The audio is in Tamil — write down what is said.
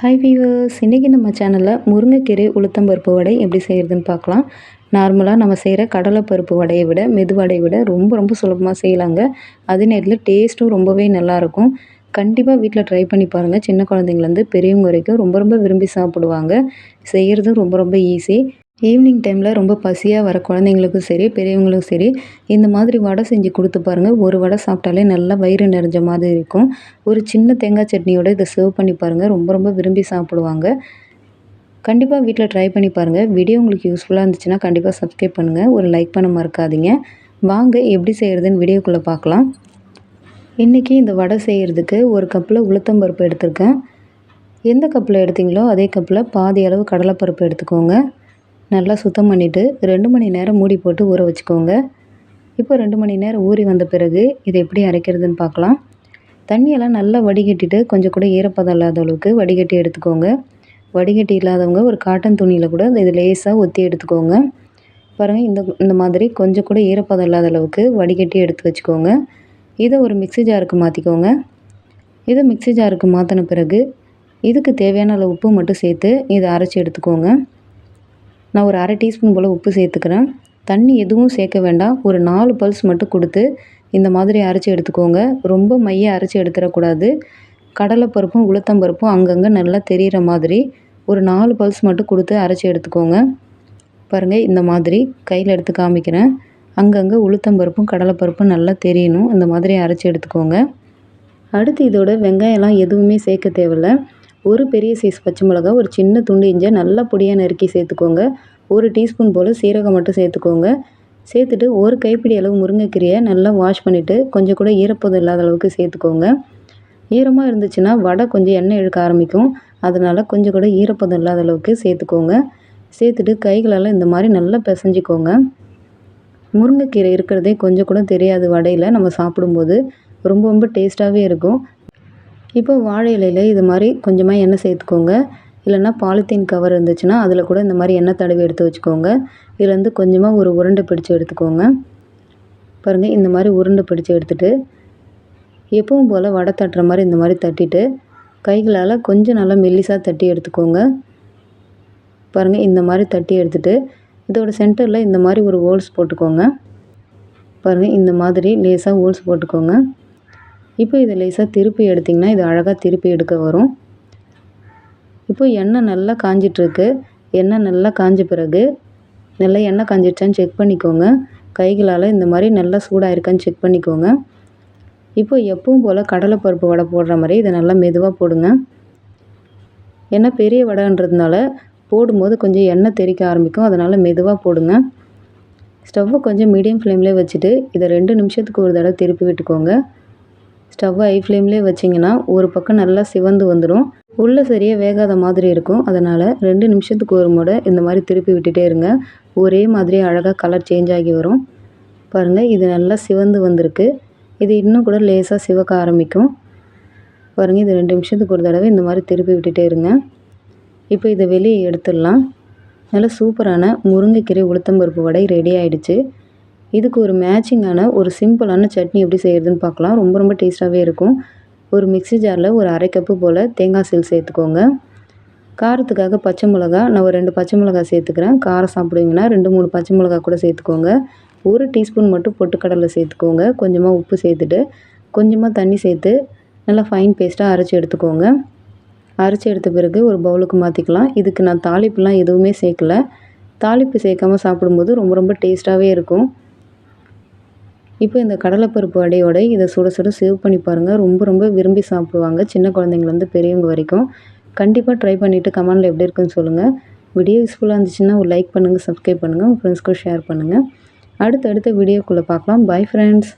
ஹாய் வீவர்ஸ் இன்றைக்கி நம்ம சேனலில் முருங்கைக்கீரை உளுத்தம்பருப்பு வடை எப்படி செய்கிறதுன்னு பார்க்கலாம். நார்மலாக நம்ம செய்கிற கடலைப்பருப்பு வடையை விட மெது வடையை விட ரொம்ப ரொம்ப சுலபமாக செய்யலாங்க. அதே நேரத்தில் டேஸ்ட்டும் ரொம்பவே நல்லாயிருக்கும் கண்டிப்பாக வீட்டில் ட்ரை பண்ணி பாருங்கள் சின்ன குழந்தைங்கலேருந்து பெரியவங்க வரைக்கும் ரொம்ப ரொம்ப விரும்பி சாப்பிடுவாங்க. செய்கிறதும் ரொம்ப ரொம்ப ஈஸி ஈவினிங் டைமில் ரொம்ப பசியாக வர குழந்தைங்களுக்கும் சரி பெரியவங்களுக்கும் சரி இந்த மாதிரி வடை செஞ்சு கொடுத்து பாருங்கள் ஒரு வடை சாப்பிட்டாலே நல்லா வயிறு நிறைஞ்ச மாதிரி இருக்கும். ஒரு சின்ன தேங்காய் சட்னியோடு இதை சர்வ் பண்ணி பாருங்கள் ரொம்ப ரொம்ப விரும்பி சாப்பிடுவாங்க. கண்டிப்பாக வீட்டில் ட்ரை பண்ணி பாருங்கள் வீடியோ உங்களுக்கு யூஸ்ஃபுல்லாக இருந்துச்சுன்னா கண்டிப்பாக சப்ஸ்கிரைப் பண்ணுங்கள் ஒரு லைக் பண்ண மறக்காதீங்க. வாங்க எப்படி செய்கிறதுன்னு வீடியோக்குள்ளே பார்க்கலாம். இன்றைக்கி இந்த வடை செய்கிறதுக்கு ஒரு கப்பில் உளுத்தம்பருப்பு எடுத்திருக்கேன். எந்த கப்பில் எடுத்தீங்களோ அதே கப்பில் பாதி அளவு கடலைப்பருப்பு எடுத்துக்கோங்க. நல்லா சுத்தம் பண்ணிவிட்டு ரெண்டு மணி நேரம் மூடி போட்டு ஊற வச்சுக்கோங்க. இப்போ ரெண்டு மணி நேரம் ஊறி வந்த பிறகு இதை எப்படி அரைக்கிறதுன்னு பார்க்கலாம். தண்ணியெல்லாம் நல்லா வடிகட்டிட்டு கொஞ்சம் கூட ஈரப்பதம் இல்லாத அளவுக்கு வடிகட்டி எடுத்துக்கோங்க. வடிகட்டி இல்லாதவங்க ஒரு காட்டன் துணியில் கூட இது லேசாக ஒத்தி எடுத்துக்கோங்க. பாருங்கள் இந்த இந்த மாதிரி கொஞ்சம் கூட ஈரப்பதம் இல்லாத அளவுக்கு வடிகட்டி எடுத்து வச்சுக்கோங்க. இதை ஒரு மிக்சி ஜாருக்கு மாற்றிக்கோங்க இதை மிக்சி ஜாருக்கு மாற்றின பிறகு இதுக்கு தேவையான அளவு உப்பு மட்டும் சேர்த்து இதை அரைச்சி எடுத்துக்கோங்க. நான் ஒரு அரை டீஸ்பூன் போல் உப்பு சேர்த்துக்கிறேன். தண்ணி எதுவும் சேர்க்க வேண்டாம். ஒரு நாலு பல்ஸ் மட்டும் கொடுத்து இந்த மாதிரி அரைச்சி எடுத்துக்கோங்க. ரொம்ப மைய அரைச்சி எடுத்துடக்கூடாது. கடலைப்பருப்பும் உளுத்தம்பருப்பும் அங்கங்கே நல்லா தெரிகிற மாதிரி ஒரு நாலு பல்ஸ் மட்டும் கொடுத்து அரைச்சி எடுத்துக்கோங்க. பாருங்கள் இந்த மாதிரி கையில் எடுத்து காமிக்கிறேன். அங்கங்கே உளுத்தம்பருப்பும் கடலைப்பருப்பும் நல்லா தெரியணும். இந்த மாதிரி அரைச்சி எடுத்துக்கோங்க. அடுத்து இதோட வெங்காயம்லாம் எதுவுமே சேர்க்க தேவையில்லை. ஒரு பெரிய சைஸ் பச்சை மிளகா ஒரு சின்ன துண்டு இஞ்சை நல்லா பொடியாக நறுக்கி சேர்த்துக்கோங்க. ஒரு டீஸ்பூன் போல் சீரகம் மட்டும் சேர்த்துக்கோங்க. சேர்த்துட்டு ஒரு கைப்பிடி அளவு முருங்கைக்கீரையை நல்லா வாஷ் பண்ணிவிட்டு கொஞ்சம் கூட ஈரப்பதம் இல்லாத அளவுக்கு சேர்த்துக்கோங்க. ஈரமாக இருந்துச்சுன்னா வடை கொஞ்சம் எண்ணெய் இழுக்க ஆரம்பிக்கும். அதனால் கொஞ்சம் கூட ஈரப்பதம் இல்லாத அளவுக்கு சேர்த்துக்கோங்க. சேர்த்துட்டு கைகளெல்லாம் இந்த மாதிரி நல்லா பிசைஞ்சிக்கோங்க. முருங்கைக்கீரை இருக்கிறதே கொஞ்சம் கூட தெரியாது வடையில். நம்ம சாப்பிடும்போது ரொம்ப ரொம்ப டேஸ்ட்டாகவே இருக்கும். இப்போ வாழை இலையில் இது மாதிரி கொஞ்சமாக எண்ணெய் சேர்த்துக்கோங்க. இல்லைன்னா பாலித்தீன் கவர் இருந்துச்சுன்னா அதில் கூட இந்த மாதிரி எண்ணெய் தடவி எடுத்து வச்சுக்கோங்க. இதுலேருந்து கொஞ்சமாக ஒரு உருண்டை பிடிச்சி எடுத்துக்கோங்க. பாருங்கள் இந்த மாதிரி உருண்டை பிடிச்சி எடுத்துகிட்டு எப்பவும் போல் வடை தட்டுற மாதிரி இந்த மாதிரி தட்டிட்டு கைகளால் கொஞ்சம் நல்லா மெல்லிசாக தட்டி எடுத்துக்கோங்க. பாருங்கள் இந்த மாதிரி தட்டி எடுத்துகிட்டு இதோட சென்டரில் இந்த மாதிரி ஒரு ஹோல்ஸ் போட்டுக்கோங்க. பாருங்கள் இந்த மாதிரி லேசாக ஹோல்ஸ் போட்டுக்கோங்க. இப்போ இதை லேசாக திருப்பி எடுத்திங்கன்னா இது அழகாக திருப்பி எடுக்க வரும். இப்போ எண்ணெய் நல்லா காஞ்சிட்ருக்கு. எண்ணெய் நல்லா காஞ்ச பிறகு நல்லா எண்ணெய் காஞ்சிடுச்சான்னு செக் பண்ணிக்கோங்க. கைகளால் இந்த மாதிரி நல்லா சூடாக இருக்கான்னு செக் பண்ணிக்கோங்க. இப்போ எப்பவும் போல் கடலைப்பருப்பு வடை போடுற மாதிரி இதை நல்லா மெதுவாக போடுங்க. ஏன்னா பெரிய வடைன்றதுனால போடும்போது கொஞ்சம் எண்ணெய் தெறிக்க ஆரம்பிக்கும். அதனால் மெதுவாக போடுங்க. ஸ்டவ்வை கொஞ்சம் மீடியம் ஃப்ளேம்லேயே வச்சுட்டு இதை ரெண்டு நிமிஷத்துக்கு ஒரு தடவை திருப்பி விட்டுக்கோங்க. ஸ்டவ் ஐ ஃப்ளேம்லேயே வச்சிங்கன்னா ஒரு பக்கம் நல்லா சிவந்து வந்துடும் உள்ளே சரியாக வேகாத மாதிரி இருக்கும். அதனால் ரெண்டு நிமிஷத்துக்கு ஒரு முறை இந்த மாதிரி திருப்பி விட்டுட்டே இருங்க. ஒரே மாதிரி அழகாக கலர் சேஞ்ச் ஆகி வரும். பாருங்கள் இது நல்லா சிவந்து வந்திருக்கு. இது இன்னும் கூட லேசாக சிவக்க ஆரம்பிக்கும். பாருங்கள் இது ரெண்டு நிமிஷத்துக்கு ஒரு தடவை இந்த மாதிரி திருப்பி விட்டுட்டே இருங்க. இப்போ இதை வெளியே எடுத்துடலாம். நல்லா சூப்பரான முருங்கைக்கீரை உளுத்தம்பருப்பு வடை ரெடி ஆகிடுச்சு இதுக்கு ஒரு மேட்சிங்கான ஒரு சிம்பிளான சட்னி எப்படி செய்கிறதுன்னு பார்க்கலாம். ரொம்ப ரொம்ப டேஸ்ட்டாகவே இருக்கும். ஒரு மிக்சி ஜாரில் ஒரு அரை கப்பு போல் தேங்காய் சீல் சேர்த்துக்கோங்க. காரத்துக்காக பச்சை மிளகா நான் ஒரு ரெண்டு பச்சை மிளகா சேர்த்துக்கிறேன். காரம் சாப்பிடுவீங்கன்னா ரெண்டு மூணு பச்சை மிளகா கூட சேர்த்துக்கோங்க. ஒரு டீஸ்பூன் மட்டும் பொட்டுக்கடலை சேர்த்துக்கோங்க. கொஞ்சமாக உப்பு சேர்த்துட்டு கொஞ்சமாக தண்ணி சேர்த்து நல்லா ஃபைன் பேஸ்ட்டாக அரைச்சி எடுத்துக்கோங்க. அரைச்சி எடுத்த பிறகு ஒரு பவுலுக்கு மாற்றிக்கலாம் இதுக்கு நான் தாளிப்புலாம் எதுவுமே சேர்க்கல. தாளிப்பு சேர்க்காமல் சாப்பிடும்போது ரொம்ப ரொம்ப டேஸ்ட்டாகவே இருக்கும். இப்போ இந்த கடலைப்பருப்பு வடையோட இதை சுட சுட சேவ் பண்ணி பாருங்கள் ரொம்ப ரொம்ப விரும்பி சாப்பிடுவாங்க. சின்ன குழந்தைங்கலேருந்து பெரியவங்க வரைக்கும். கண்டிப்பாக ட்ரை பண்ணிவிட்டு கமெண்டில் எப்படி இருக்குன்னு சொல்லுங்கள் வீடியோ யூஸ்ஃபுல்லாக இருந்துச்சுன்னா ஒரு லைக் பண்ணுங்கள் சப்ஸ்கிரைப் பண்ணுங்கள் உங்கள் ஃப்ரெண்ட்ஸ்க்கும் ஷேர் பண்ணுங்கள் அடுத்தடுத்த வீடியோக்குள்ளே பார்க்கலாம். Bye friends